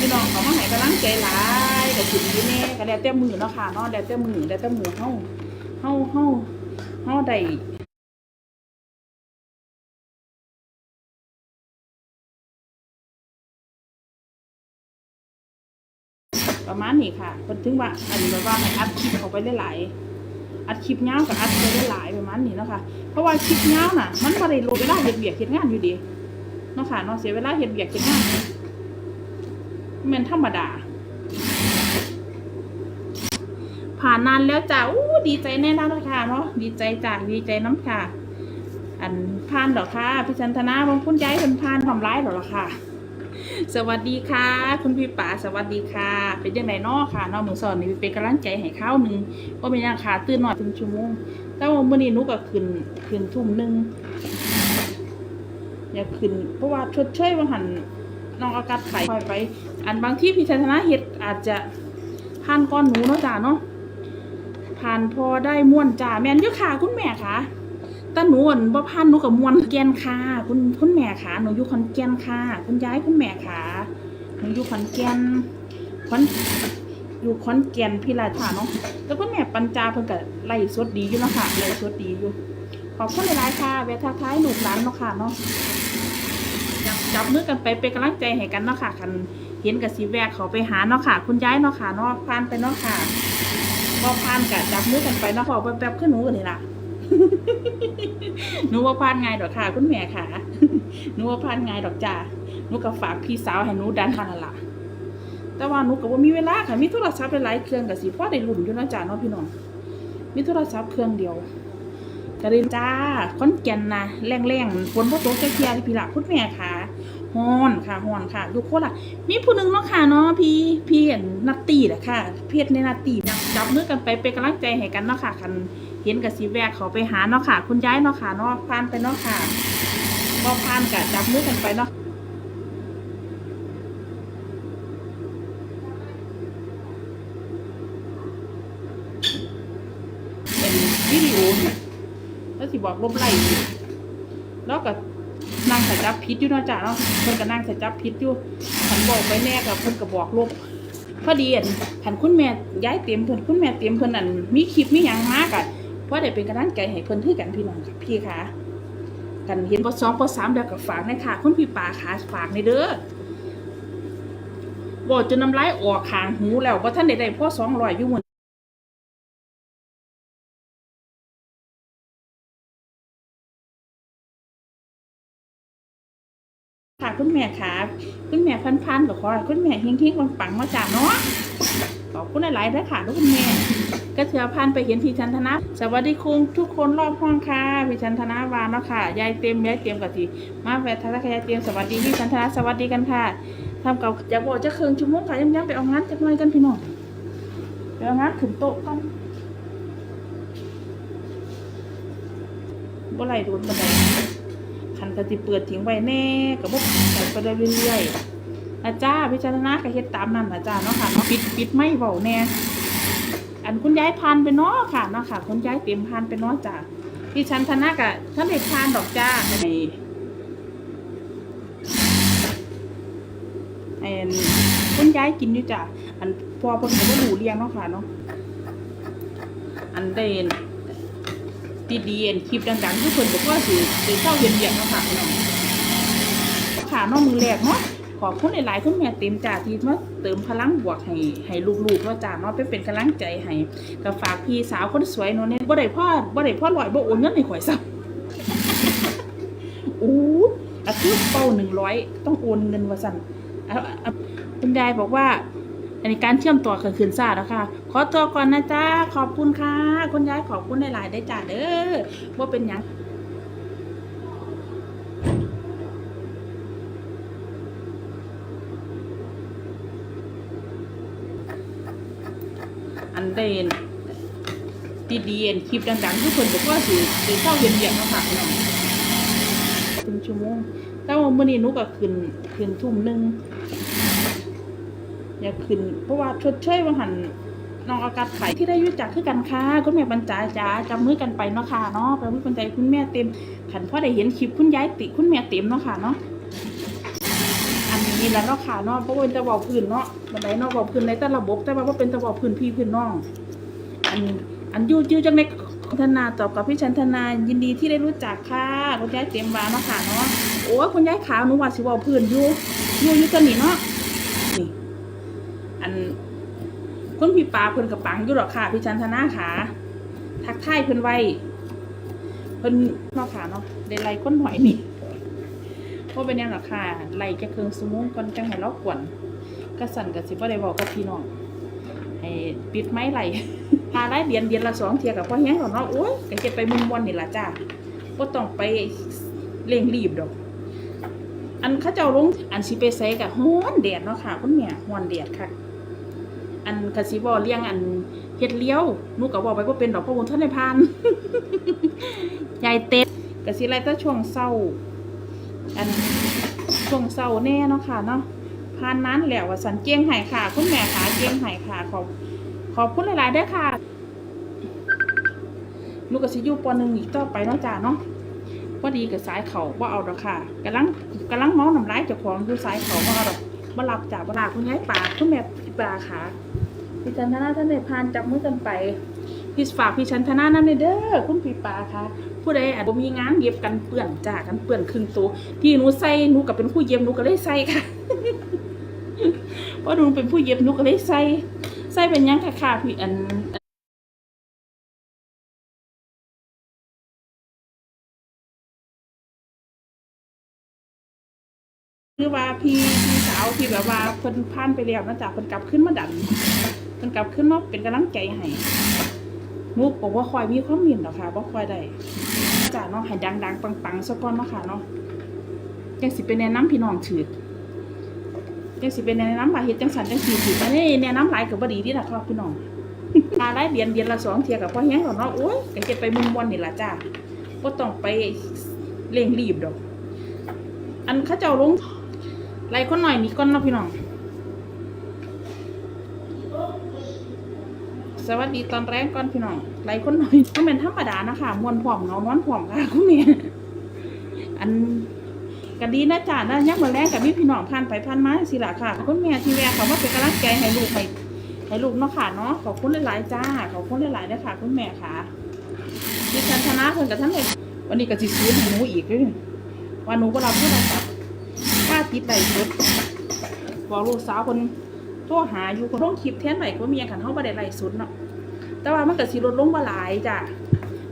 พี่น้องเขามาให้กำลังใจหลายก็สิดีแน่ก็แล้วแต่มือเนาะค่ะเนาะแล้วแต่มือแล้วแต่มือเฮาเฮาเฮาเฮาได้ประมาณนี้ค่ะเพิ่นถึงว่าอันนี้แบบว่าให้อัดคลิปเขาไปหลายๆอัดคลิปยาวกับอัดไปหลายๆประมาณนี้เนาะค่ะเพราะว่าคลิปยาวน่ะ มันบ่ได้ลดเวลาเฮ็ดเวียกเฮ็ดงานอยู่ดีเนาะค่ะเนาะเสียเวลาเฮ็ดเวียกเฮ็ดงาน แม่นธรรมดา ผ่านนานแล้วจ้าอู้ดีใจแน่นอนค่ะเนาะดีใจจ้าดีใจน้ำค่ะ อันผ่านดอค่ะพี่ชันธนาบางคุณยายเป็นผ่านความร้ายหรอละค่ะ สวัสดีค่ะ คุณพี่ป๋าสวัสดีค่ะ เป็นยังไงนาะค่ะเนาะมือสอนนี่เป็นกำลังใจให้ข้าวหนึ่งก็เป็นยังค่ะตื่นหน่อยถึงชั่วโมงแต่ว่ามื่อนี้นุก็ขึ้นขึ้นทุ่มหนึ่งอยากขึ้นเพราะว่าชดเชยบางหัน น้องอากาศไข่คอยไป อันบางที่พี่ชันธนาเฮ็ดอาจจะผ่านก้อนหนูเนาะจ้าเนาะผ่านพอได้ม่วนจ่าแม่นยู่ค่ะคุณแม่ค่ะต่หนูอั่นบ่ผ่านหนูกับม่วนแกนค่ะคุณคุณแม่ค่ะหนูอยู่ขอนแก่นค่ะคุณย้ายคุณแม่ค่ะหนูอยู่ขอนแก่นขอนอยู่ขอนแก่นพี่าค่ะเนาะแล้วคุณแม่ปัญจาเพิ่นก็ไล่สดดีอยู่เนาะค่ะไล่สดดีอยู่ขอบคุณหลายๆค่ะแวะทักทายลูกหลานเนาะค่ะเนาะ จับมือกันไปเป็นกำลังใจให้กันเนาะค่ะคันเห็นกับสีแวกเขาไปหาเนาะค่ะ คุณย้ายเนาะค่ะเนาะผ่านไปเนาะค่ะพอพานกะจับมือกันไปเนาะพอแป๊บๆขึ้นหนูกันนี่ล่ะหนูว่าพานไงดอกค่ะ คุณแม่ค่ะหนูว่าพานไงดอกจ้าหนูก็ฝากพี่สาวให้หนูดันทันละแต่ว่าหนูก็บ่ามีเวลาค่ะมีโทรศัพท์หลายเครื่องก็สิพอได้หลุ่นอยู่นะจ้าเนาะพี่น้องมีโทรศัพท์เครื่องเดียวก็เลยจ้าคอนแก่นนะแรงๆฝนบ่ตกจักเที่ยพี่ละคุณแม่ค่ะ ฮ้อนค่ะฮ้อนค่ะทุกคนล่ะมีผู้หนึงเนาะค่ะเนาะพี่พี่เห็นนัตตี้แหละค่ะเพจในนัตตี้จับจับมือกันไปเป็นกำลังใจให้กันเนาะค่ะคันเห็นกับสีแวกเขาไปหาเนาะค่ะ คุณย้ายเนาะค่ะเนาะพานไปเนาะค่ะพอพานกะจับมือกันไปเนาะเป็นวิดีโอแล้วสิบอกลบไล่แล้วก็ นั่งใส่จับพิษอยู่เนาะจ้ะเนาะเพิ่นก็นั่งใส่จับพิษอยู่ฉันบอกไปแน่กับเพิ่นก็บอกลบพอดีอันหันคุณแม่ย้ายเตรียมเพิ่นคุณแม่เตรียมเพิ่นอันมีคลิปมีหยังมากอะเพราะได้เป็นกำลังใจให้เพิ่นคือกันพี่น้องพี่ค่ะกันเห็นปสองปสามเดียวกับฝากในค่ะคุณพี่ปาขาฝากในเด้อบอกจนน้ำลายออกขางหูแล้วว่าท่านใดๆพ่อสองร้อยอยู่หมด ค่ะคุณแม่ค่ะคุณแม่พันพันๆกับขอให้คุณแม่เฮงๆปังมาจากเนาะขอบคุณหลายๆด้วยค่ะทุกคุณแม่ก็เถือพันไปเห็นพี่ชันธนะสวัสดีคุณทุกคนรอบห้องค่ะพี่ชันธนะวานเนาะค่ะยายเต็มยายเต็มกับทีมาแฟนทัศน์ยายเต็มสวัสดีพี่ชันธนะสวัสดีกันค่ะทำกับอย่าบอกจะเคืองชั่วโมงค่ะยังยังไปเอางานจักหน่อยกันพี่น้องไปเอางานขึ้นโต๊ะกันบ่ไหลโดนบันได คันกะติเปิดทิ้งไว้แน่กับบ่ไปได้เรื่อยๆอาจ้าพิจารณาก็เฮ็ดตามนั้นนะจ้าเนาะค่ะเนาะปิดปิดไม่เบาแน่อันคุณย้ายพานไปเนาะค่ะเนาะค่ะ คุณย้ายเต็มพานไปเนาะจ้าพี่ชันธนากะท่านเด็กพานดอกจ้าไอ้ไอ้คุณย้ายกินอยู่จ้าอันพอเพิ่นก็บ่รู้เลี้ยงเนาะค่ะเนาะอันเด่น ดีๆอันคลิปดังๆทุกคนบอกว่าสิสิเศร้าเย็นๆเนาะค่ะพี่น้องค่ะน้องมือแรกเนาะขอบคุณหลายๆคุณแม่เต็มจ่าที่มาเติมพลังบวกให้ให้ลูกๆว่าจ่าเนาะไปเป็นกำลังใจให้ก็ฝากพี่สาวคนสวยเนาะเนี่ยบ่ได้พ่อบ่ได้พ่อลอยบ่โอนเงินให้ข่อยซ้ำอู้อะคือเป้าหนึ่งร้อยต้องโอนเงินว่าสั่นอะอะคุณยายบอกว่า อันนี้การเชื่อมต่อกับคืนซ่าแล้วค่ะ ขอตัวก่อนนะจ้าขอบคุณค่ะ คุณยายขอบคุณหลายๆได้จ้าเด้อว่าเป็นยังอันเดนดีๆอันคลิปดังๆทุกคนบอกว่าสิสิเศร้าเย็นๆเนาะค่ะพี่น้องถึงชั่วโมงแต่ว่าเมื้อนี้นูก็ขึ้นขึ้นทุ่มหนึ่ง อยากขึ้น เพราะว่าชดเชยว่าหันน้องอากาศไข่ที่ได้รู้จักคือกันค่ะคุณแม่บรรจาจ้าจับมือกันไปเนาะค่ะเนาะไปมือกันใจคุณแม่เต็มขันพ่อได้เห็นคลิปคุณยายติคุณแม่เต็มเนาะค่ะเนาะอันนี้นี่แหละเนาะค่ะเนาะเพราะเป็นตะบอกพื้นเนาะบันไดเนาะบอกพื้นในแต่ระบบแต่ว่าเป็นตะบอกพื้นพี่พื้นน้องอันอันยู่ยู่จังเล็กธนาตอบกับพี่ชันธนายินดีที่ได้รู้จักค่ะคุณยายเต็มบานเนาะค่ะเนาะโอ้คุณยายขาวหนูว่าสิเว่าพื้นยู่ยู่ยู่กันนี่เนาะนี่ อัน คุณพี่ปาเพิ่นกับปังอยู่หรอกค่ะ พี่ชันธนาค่ะ ทักทายเพิ่นไว้ เพิ่นเนาะค่ะเนาะได้ไล่คนหน่อยนี่เพราะเป็นยังหรอกค่ะไล่แค่เครื่องสมงก่อนจังให้เรากวนกระสันก็สิบ่ได้บอกกับพี่น้องให้ปิดไม้ไหลพาได้เดือนเดือนละสองเทียกับพ่อแห้งหรอเนาะโอ้ยก็เก็บไปมุมวันนี่ละจ้าบ่ต้องไปเร่งรีบดอก อันเขาเจ้าลงอันสิไปใส่กับฮ้อนแดดเนาะค่ะคุณแม่ยฮ้อนแดดค่ะ อันคาสิบอเลี้ยงอันเฮ็ดเลี้ยวนูก็บอกไปว่าเป็นดอกพระวุนท่านในพานยายเต็ดกะสิไรแต่ช่วงเศร้า อันช่วงเศร้าแน่เนาะค่ะเนาะพานนั้นและว่าสันเจียงไห้ค่ะ คุณแม่ขาเจียงไห้ค่ะขอบขอบคุณหลายๆเด้อค่ะลูกกะสิอยู่ปหนึ่งอีกต่อไปเนาะจ้าเนาะพอดีกับสายเขาบ่เอาดอกค่ะกำลังกำลังมองน้ำลายเจ้าของอยู่สายเขาบ่เอาดอกบ่รับจากบ่ลาคุณยายป่าคุณแม่ ป่าขาพี่จันทนาท่านได้พานจับมือกันไปพี่ฝากพี่ชันทนานั่นเด้อคุณพี่ป่าค่ะ ผู้ใดอาจบ่มีงานเย็บกันเปื้อนจ้ากันเปื้อนครึ่งตัวที่หนูใส่หนูก็เป็นผู้เย็บหนูก็เลยใส่ค่ะเพราะหนูเป็นผู้เย็บหนูก็เลยใส่ใส่เป็นยังค่ะค่ะพี่อันคือว่าพี่าวที่แบบว่าเพิ่นผ่านไปแล้วนะจ๊ะเพิ่นกลับขึ้นมาดันเพิ่นกลับขึ้นมาเป็นกำลังใจให้หนูบอกว่าคอยมีความเห็นหรอกค่ะบ่คอยได้จ้ะเนาะให้ดังๆปังๆซะก่อนเนาะค่ะเนาะจังสิเป็นแนะนํพี่น้องถือจังสิเป็นแนะนํว่าเฮ็ดจังสันจังซี่ถืออันนี้แนะนํหลายก็บ่ดีเดีล่ะครับพี่น้องมารายเดือนเดือนละสองเที่ยก็พอแฮงแล้วเนาะโอ้ยก็เฮ็ดไปมุมวันนี่ล่ะจ้าบ่ต้องไปเร่งรีบดอก อันเขาเจ้าลง ไล่คนหน่อยนี่ก่อนเนาะพี่น้อง สวัสดีตอนแรกก่อนพี่น้องไล่คนหน่อยก็เป็นธรรมดานะคะมวนผอมเงานอนผอมค่ะคุณแม่อันก็ดีนะจ๊ะนะยักมาแรกกับพี่พี่น้องผ่านไปผ่านมาสิล่ะค่ะคุณแม่ที่แวะเขามาเป็นกำลังใจให้ลูกให้ให้ลูกเนาะค่ะเนาะขอบคุณหลายๆจ้าขอบคุณหลายๆนะค่ะคุณแม่ค่ะดิฉันชนะเพิ่นกับท่านเลยวันนี้ก็สิซื้อหนูอีกเลยว่าหนูก็รับโทรศัพท์ ติดใบสุดบอกลูกสาวคนโทรหาอยู่คนลงคลิปแทนไหนก็มีอย่างขันเท่าบัไดไล่สุดเนาะแต่ว่ามันก็สิลดลงบ่หลายจ้ะ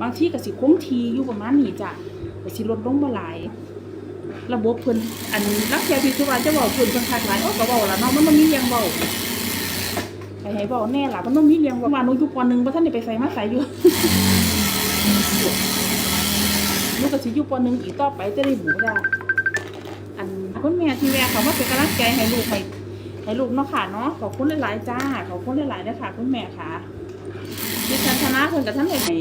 บางที่ก็สิคงทีอยู่ประมาณนี้จ้ะก็สิลดลงบ่หลาย ระบบเพิ่นอันรักแค่พี่สุวรรณจะบอกเพิ่นเพิ่นคักหลายโอ้ก็เว้าล่ะเนาะมันบ่มีเรียงเว้าไปให้เว้าแน่ล่ะมันต้องมีเรียงเว้าว่าหนูอยู่ปหนึงบ่ทันได้ไปใส่มาใส่อยู่หนูก็สิอยู่ปหนึงอีกต่อไปจะได้หูได้ คุณแม่ที่แวะเขามาเป็นกำลังใจให้ลูกให้ให้ลูกเนาะค่ะเนาะขอบคุณหลายๆจ้าขอบคุณหลายๆนะค่ะ คุณแม่ค่ะดิฉันชนะเพิ่นกับท่านเลยให้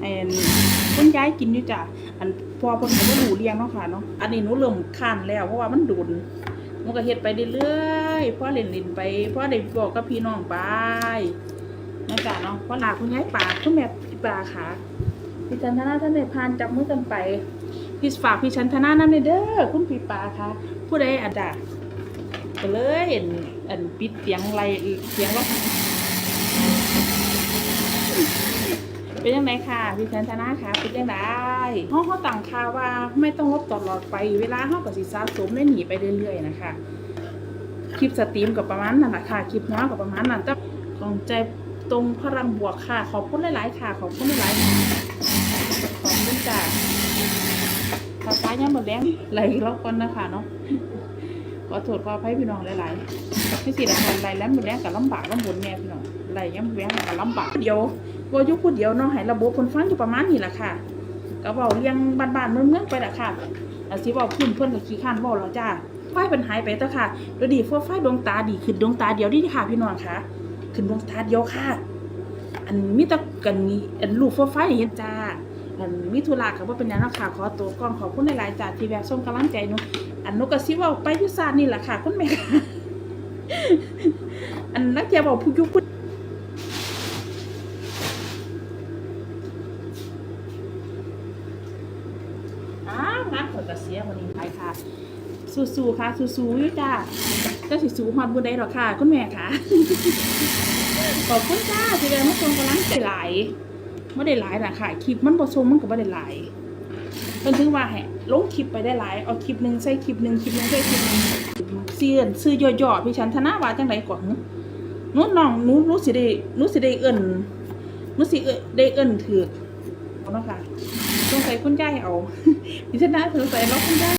ให้คุณยายกินอยู่จ้ะอันพอเพิ่นก็บ่รู้เลี้ยงเนาะค่ะเนาะอันนี้หนูเริ่มค้านแล้วเพราะว่ามันดุนหนูก็เฮ็ดไปเรื่อยๆพ่อเล่นๆไปพ่อได้บอกกับพี่น้องไปนะจ๊ะเนาะพ่อลาคุณยายปากคุณแม่ปลาค่ะ พี่ชันธนาท่านได้พานจับมือกันไป พี่ฝากพี่ชันธนานั่นเด้อคุณพี่ปาค่ะ ผู้ใดอันดาก็เลยอันอันปิดเสียงไรเสียงว่าเป็นยังไงค่ะพี่ชันธนาค่ะเป็นยังไงห้องเขาต่างคาว่าไม่ต้องลบตลอดไป เวลาเขากับสิสะสมได้หนีไปเรื่อยๆนะคะคลิปสตรีมกับประมาณนั้นแหละค่ะคลิปน้อยกับประมาณนั้นแต่ของใจตรงพลังบวกค่ะ ขอบคุณหลายๆค่ะ ขอบคุณหลายๆ ภาษายังหมดแรงไหลรอบก่อนนะคะเนาะขอโทษขออภัยพี่น้องหลายๆที่สิละกันไหลแล้วหมดแรงกับลำบากลำบนแน่พี่น้องไหลยังหมดแรงกับลำบากเดียวว่ายุพูดเดียวเนาะให้ระบบคนฟังอยู่ประมาณนี้แหละค่ะก็เบาเรียงบ้านๆเมืองๆไปละค่ะอาสิเบาพื้นเพื่อนกับขี้ข้านบาแล้วจ้าไฟเป็นหายไปแต่ค่ะดยดีพวกไฟดวงตาดีขึ้นดวงตาเดียวดีค่ะ พี่น้องค่ะ ขึ้นดวงตาเดียวค่ะ อันมีแตะกันนี้อันลูกฟ้าไฟเห็นจ้า อันมิถุลากับว่าเป็นยังนาะค่ะขอตัวก่อนขอบคุณหลายๆจ้าที่แวะส่งกำลังใจหนูอันนกกระซิบว่าไปยุซานนี่แหละค่ะคุณแม่ค่ะอันนักเทียบอกผู้ยุพุอ้าวงานขเสียวันนี้ไปค่ะ สู้ๆค่ะ สู้ๆอยู่จ้าเจ้าสิสู้ฮอดบุได้หรอค่ะ คุณแม่ค่ะ ขอบคุณจ้าที่ได้มาชมกำลังใจหลาย ไม่ได้หลายนะค่ะคลิปมันบ่ชมมันก็บ่ได้หลายเพิ่นถึงว่าให้ลงคลิปไปได้หลายเอาคลิปหนึ่งใส่คลิปหนึ่งคลิปหนึ่งใส่คลิปหนึ่งเสียนซื้อย่อๆพี่ฉันธนาว่าจังไดก่อนหึหนูน้องนูหนูสิได้นูสิได้เอิ้นนูสิเอิ้นได้เอิ้นถูกเอาเนาะค่ะสงสัยคุณยายเอาดิฉันน่าสงสัยเนาะคุณยาย